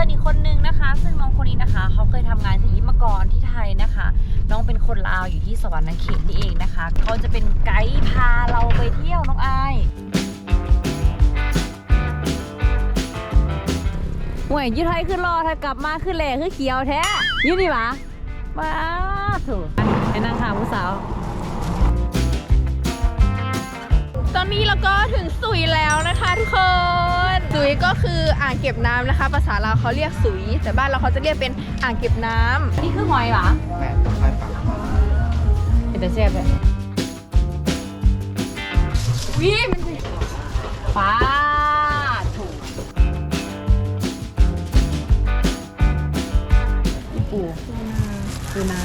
ชิญอีกคนนึงนะคะ ซึ่งน้องคนนี้นะคะเขาเคยทำงานที่ยิมกรที่ไทยนะคะ น้องเป็นคนลาวอยู่ที่สวรรค์นเขตนี่เองนะคะเขาจะเป็นไกด์พาเราไปเที่ยวน้องอายห่วยอยูไทยคือรอถ้ากลับมาคือแหล่คือเขียวแท้อยูนี่หวะว้าถูกไอ้นางค่ะผู้สาว ตอนนี้เราก็ถึงสุยแล้วนะคะทุกคน สุยก็คืออ่างเก็บน้ำนะคะ ภาษาลาวเขาเรียกสุย แต่บ้านเราเขาจะเรียกเป็นอ่างเก็บน้ำนี่คือหอยหวะแม่ต้องค่อยฟังเป็นแต่เสียบเลยวิมันคือป้าถูกอีปูปูนา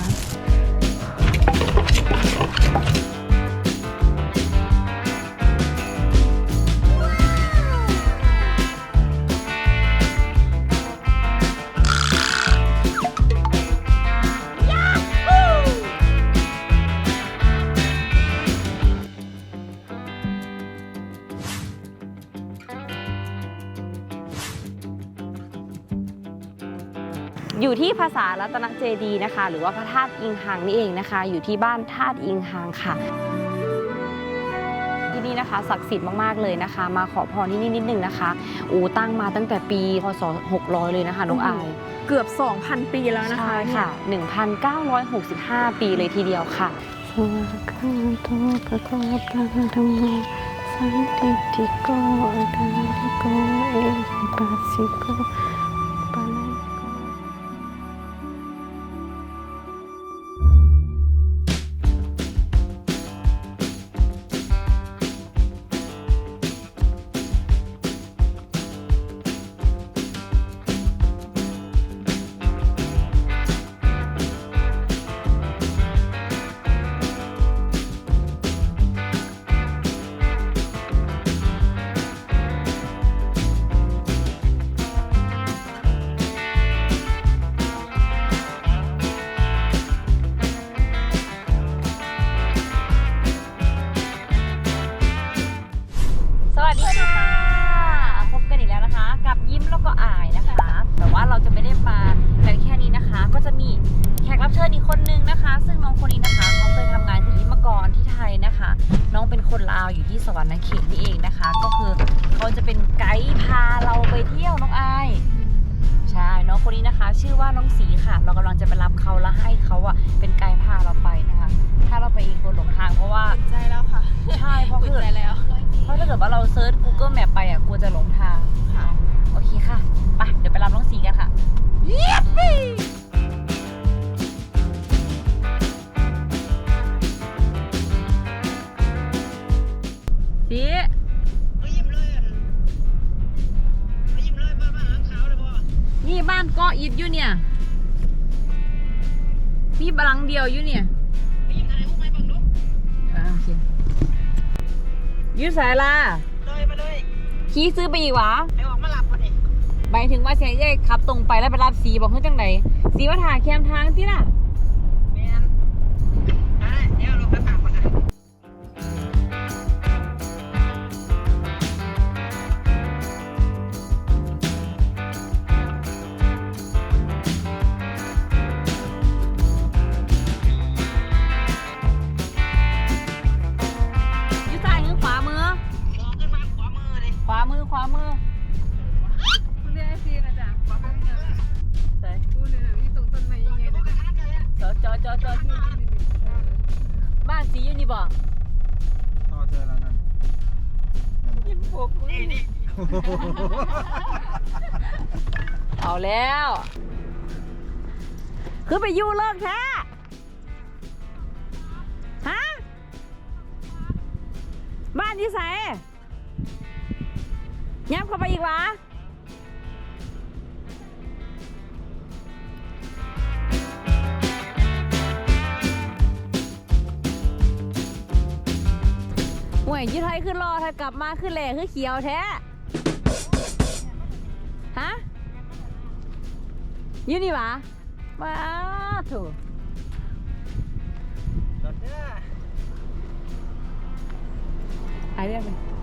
อยู่ที่ภาษารัตนเจดีย์นะคะ หรือว่าพระธาตุอิงหางนี่เองนะคะ อยู่ที่บ้านธาตุอิงหางค่ะ ที่นี่นะคะศักดิ์สิทธิ์มากๆเลยนะคะ มาขอพรที่นี่นิดนึงนะคะอูตั้งมาตั้งแต่ปีพศ600 เลยนะคะน้องอายเกือบ 2,000 ปีแล้วนะคะใช่ค่ะ 1,965 ปีเลยทีเดียวค่ะส นี่เองนะคะ ก็คือเขาจะเป็นไกด์พาเราไปเที่ยวน้องอายใช่น้องคนนี้นะคะ ชื่อว่าน้องสีค่ะ เรากำลังจะไปรับเขาแล้วให้เขาอะเป็นไกด์พาเราไปนะคะ ถ้าเราไปเองกลัวหลงทางเพราะว่าอุ่นใจแล้วค่ะใช่เพราะอุ่นคือใจแล้วเพราะถ้าเกิดว่าเราเซิร์ช Google Map ไปอะกลัวจะหลงทางค่ะ โอเคค่ะไปเดี๋ยวไปรับน้องสีกันค่ะ สีไม่ยิ้มเลยอะไม่ยิ้มเลยบ้านบ้านหลังขาวเลยพ่อนี่บ้านเกาะอิดอยู่เนี่ย มีบลังก์เดียวอยู่เนี่ยไม่ยิ้มถ่ายรูปไหมบังดูอ่าโอเคอยืดสายลาเลยมาเลยขี่ซื้อไปอีกหวะไอ้ออกมาหลับพอดีหมายถึงว่าเสียเอ้ยขับตรงไปแล้วไปรับสีบอกเฮ้ยจังไหนสีว่าถ่ายแคมทางที่ล่ะ คือไปยู่เลิกแท้ฮะ บ้านที่ใส่ยับเข้าไปอีกวะห่วยยี่ไทยคือรอถ้ากลับมาคือแหล่คือเขียวแท้ ฮะยี่นี่วะ ว้าถูกรถเนี่ยหายเรื่องเลย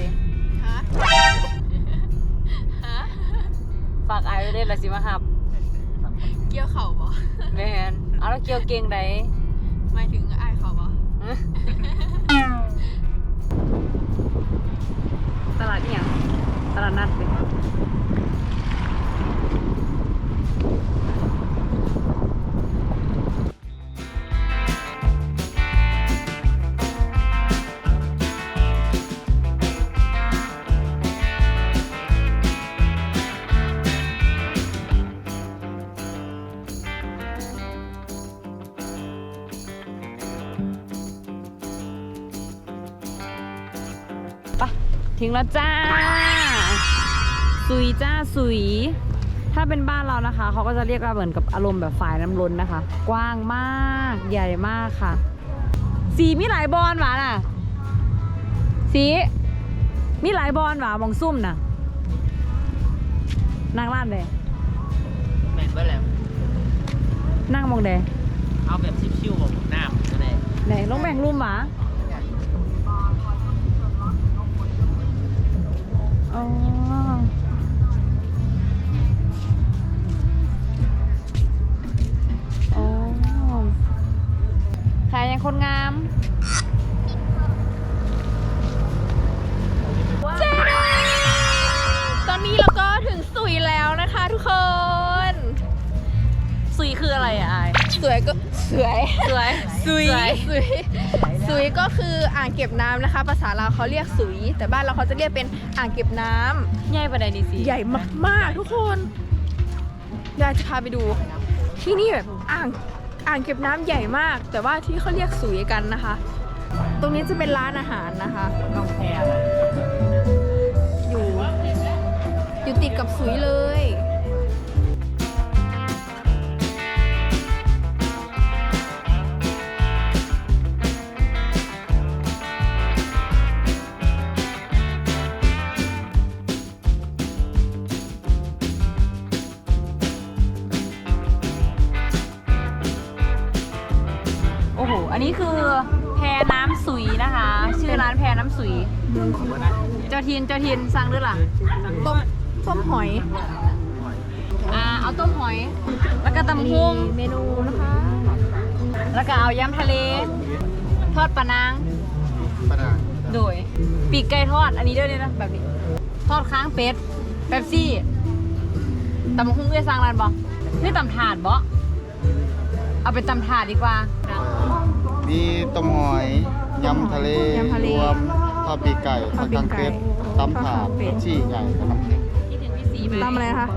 ด้ฮะฮะฝากอายไว้เด้แล้วสิมาหับ เกี่ยวเข่าบ่แม่นเอาแล้วเกี่ยวเก่งใดหมายถึงอายเขาบ่ตลาดนี่ยังตลาดนัดเลย งแล้วจ้า สุยจ้าสุย ถ้าเป็นบ้านเรานะคะ เขาก็จะเรียกว่าเหมือนกับอารมณ์แบบฝ่ายน้ำล้นนะคะ กว้างมากใหญ่มากค่ะ สีมีหลายบอลหวาน่ะ สีมีหลายบอลหวามองซุ่มน่ะนั่งร้านเลยแมนเบอร์แล้วนั่งมองเดเอาแบบชิวๆของน้ำก็ได้ไหนลงแบ่งรูมหวา อ๋ออ๋อขายยังคนงามตอนนี้เราก็ถึงสุยแล้วนะคะทุกคน สุยคืออะไรอะอายสวยก็สวย สวย สุยสวย สุยสุยก็คืออ่างเก็บน้ำนะคะ ภาษาลาวเขาเรียกสุย แต่บ้านเราเขาจะเรียกเป็นอ่างเก็บน้ำใหญ่ประเด็นดีสิใหญ่มากๆทุกคนอยากจะพาไปดู ที่นี่แบบอ่างอ่างเก็บน้ำใหญ่มาก แต่ว่าที่เขาเรียกสุยกันนะคะ ตรงนี้จะเป็นร้านอาหารนะคะ น้องแพรอยู่ อยู่ติดกับสุยเลย อ้โหอันนี้คือแพรน้ำสุยนะคะ ชื่อร้านแพรน้ำสุย เจ้าทินเจ้าทินสั่งด้วยล่ะต้มต้มหอย อ่าเอาต้มหอย แล้วก็ตำพุงเมนูนะคะ แล้วก็เอายำทะเล ทอดปลานางปนาโดยปีกไก่ทอดอันนี้ด้วยเลยนะแบบนี้ ทอดค้างเป็ดเป๊ปซี่ตำพุงเอ้ยสั่งร้านบ่นี่ตำถาดบ่เอาเป็นตำถาดดีกว่า มีต้มหอยยำทะเลยำทะเลรวมทอดปีกไก่ททออดดปีกกังไก่เป็ดตำถาทอดดเป็ดชี่ใหญ่กับน้ำแข็งคิดถึงพี่สีไหมตำอะไรนะคะ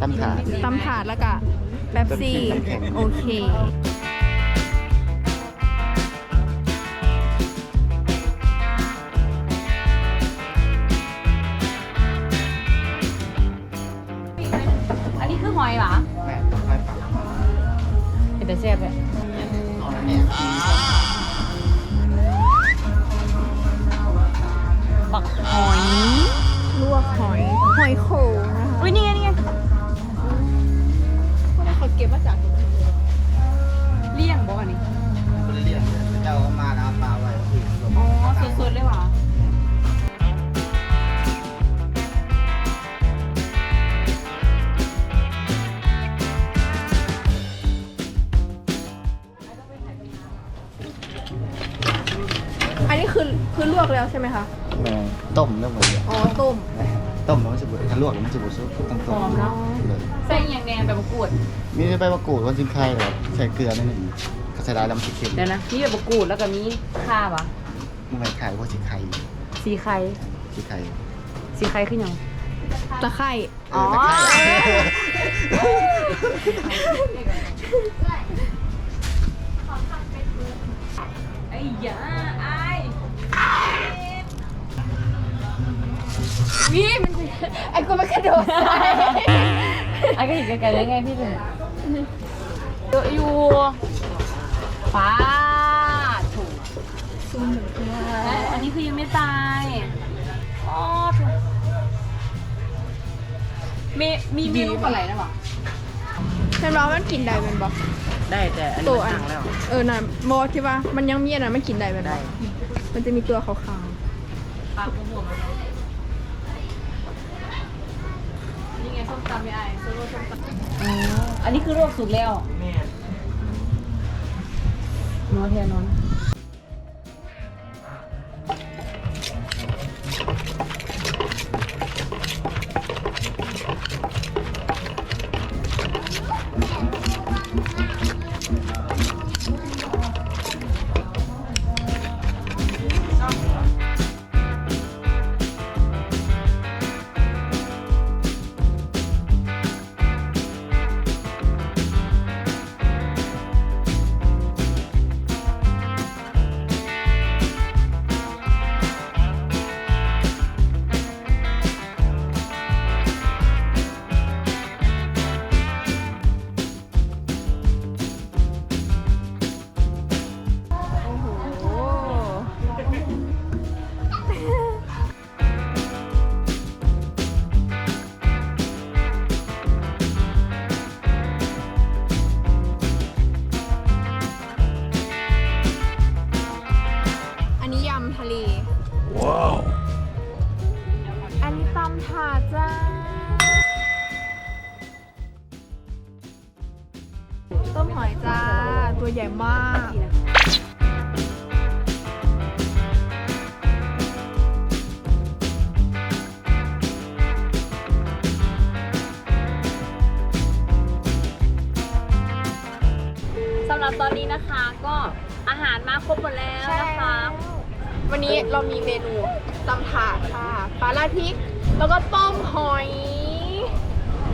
ตำถาด ตำถาดแล้วก็แป๊บซี่แป๊บซี่ น้ำแข็ง โอเค อันนี้คือหอยเหรอแม่ต้องให้ปักเป็นแต่แซ่บเลยเนี่ย มมาเยอ๋อต้ม ต้มแล้วมันจะบุถ้าลวกแล้วมันจะบุซุปต้องต้มหอมเนอะ เลยใส่อย่างแนมแบบประกวดมีใบมะกรูดวันซิงไคแบบใส่เกลือนิดหนึ่งใส่ลายลำสิเค็มเดี๋ยวนะมีแบบประกวดแล้วก็มีข้าวอะมึงไปขายว่าสิไคสีไข่สิไคสีไข่ขึ้นยังตะไคร่เออไอ้ยา นี่มันไอ้กูไม่กระโดดใส่ไอ้ก็เห็นไกลๆเลยไงพี่ถึงเยอะอยู่ป้าถูกซูมเหมือนกันอันนี้คือยังไม่ตายอ๋อถูกมีมีเมนูปลาไหลนะหรอแม่นบอกมันกินได้แมันบอกได้แต่อันนี้ตัวมันอันห่างแล้ว เออน่ะโมที่ว่ามันยังมีอันนั้นมันกินได้แมันได้ มันจะมีตัวขาวๆปลาหัวมันนี่ไงส้ม ตำไม่ไอ้ส้มส้มตำอ๋ออันนี้คือลวกสุกแล้วแม่นอนเทียนอน ครบหมดแล้วนะคะ วันนี้เรามีเมนูตำถาดค่ะปลาลาดพริก แล้วก็ต้มหอย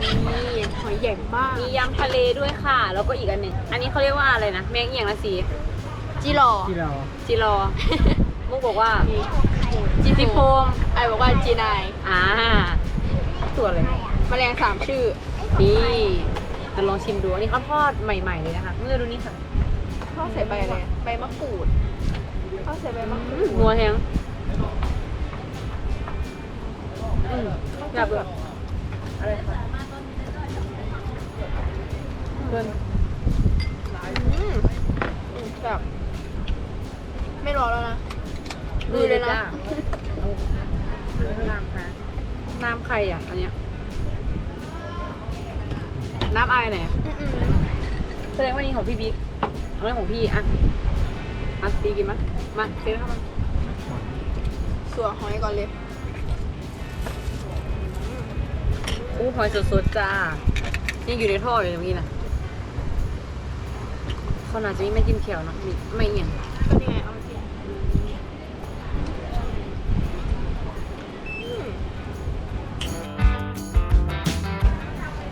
นี่หอยใหญ่มาก มียำทะเลด้วยค่ะ แล้วก็อีกอันหนึ่งอันนี้เขาเรียกว่าอะไรนะแมงเอียงละสีจิรอที่เราจิรอมุกบอกว่าจิจิโพมไอบอกว่าจีนายอ่าตัวอะไรแมลงสามชื่อนี่จะลองชิมดูอันนี้เขาทอดใหม่ ๆ เลยนะคะเมื่อดูนี่ค่ะ ข้าวใส่ใบอะไรใบมะกรูดข้าวใส่ใบมะกรูดนัวแฮงอืมอยากเบื่ออะไรคะเกินอืมอืมแบบไม่รอแล้วนะดูเลยนะน้ำค่ะน้ำใครอะอันเนี้ยน้ำอายไหนอะอืมแสดงว่านี่ของพี่บิ๊ก เอาเรื่องของพี่อะอะตีกินมั้ยมาเซ็นเข้ามาๆสัวหอยก่อนเลยอู้หอยสดๆจ้ายังอยู่ในท่ออยู่ตรงนี้นะเขาน่าจะมีไม่กินเขียวเนาะมีไม่เอียงก็นี่ไงเอามาสิอืม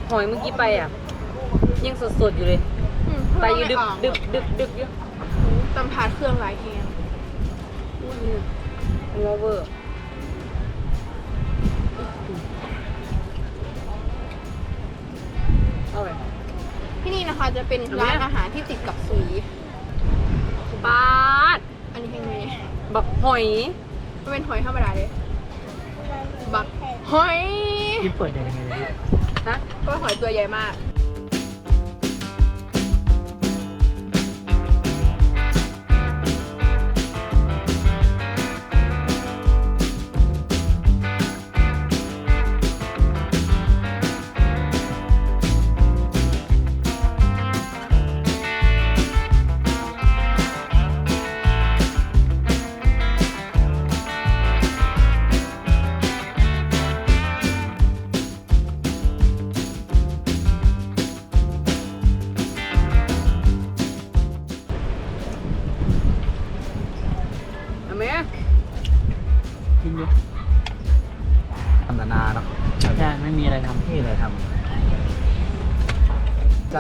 หอยเมื่อกี้ไปอะ ยังสดๆอยู่เลยอืม ไปอยู่ดึกดึกดึกดึกอยู่ตำถาดเครื่องหลายแฮงหัวเวอร์เอาไปที่นี่นะคะจะเป็นเอาไหมร้านอาหารที่ติดกับสุยปาดอันนี้เป็นไงบักหอยมันเป็นหอยธรรมดาเลยบักหอยที่เปิดได้ยังไงเนี่ยนะก็หอยตัวใหญ่มาก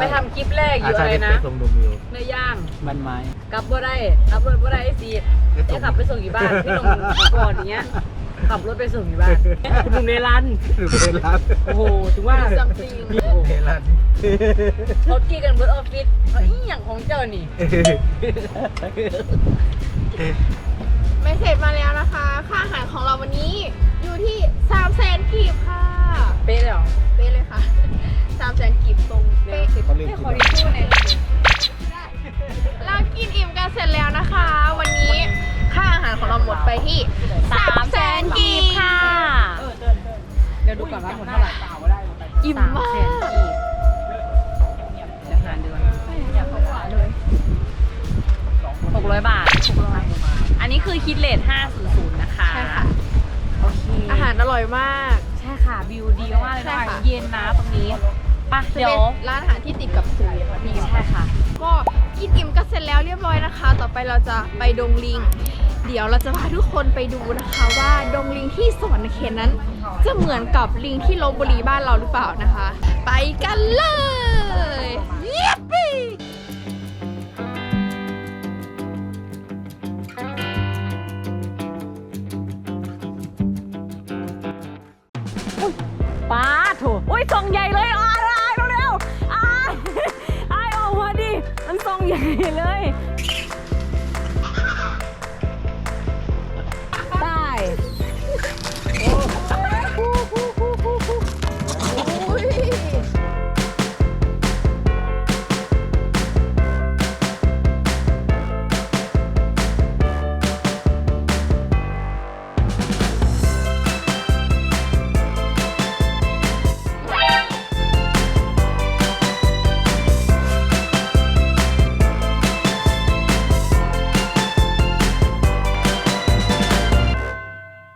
ไปทำคลิปแรกอยู่อะไรนะไปส่งดูวิวเนื้อย่างบ้านไม้กลับบ่ได้กลับรถบ่ได้ไอ้สีจะขับไปส่งอยู่บ้านพี่ลงก่อนอย่างเงี้ยขับรถไปส่งที่บ้านคุณลุงเนรันหรือเป็นร้านโอ้โหถึงว่าซัมติงเฮลันเขากี้กันเบิร์ดออฟฟิศเขาอีหยังของเจ้านี่ไม่เสร็จมาแล้วนะคะ ค่าอาหารของเราวันนี้อยู่ที่3 0 0แสนกีบค่ะ เป๊ะเลยเหรอ เป๊ะเลยค่ะ 3 0 0แสนกีบตรงเป๊ะเขาเรียกให้กิขอนทิชชู่หน่อยเรากินอิ่มกันเสร็จแล้วนะคะ วันนี้ค่าอาหารของเราหมดไปที่สามแสนกีบค่ะ เดี๋ยวดูก่อนว่าหมดเท่าไหร่อิ่มมากสแสนกีบเดี๋ยวหารดูก่อนหกร้อยบาท อันนี้คือคิดเลท500 นะคะใช่ค่ะโอเคอาหารอร่อยมาก ใช่ค่ะ วิวดีมากเลยใช่นะค่ะเย็นนะตรงนี้ไป่ะจะเดี๋ยเป็วนร้านอาหารที่ติดกับสวยค่ะพี่ใช่ค่ะ ก็กินอิ่มกันเสร็จแล้วเรียบร้อยนะคะ ต่อไปเราจะไปดงลิง เดี๋ยวเราจะพาทุกคนไปดูนะคะ ว่าดงลิงที่สวรรณเขตนั้น จะเหมือนกับลิงที่ลบบุรีบ้านเราหรือเปล่านะคะ ไปกันเลยเย้ปี้ป้าโถูอุ้ยทรงใหญ่เลยอายอ ใหญ่เลย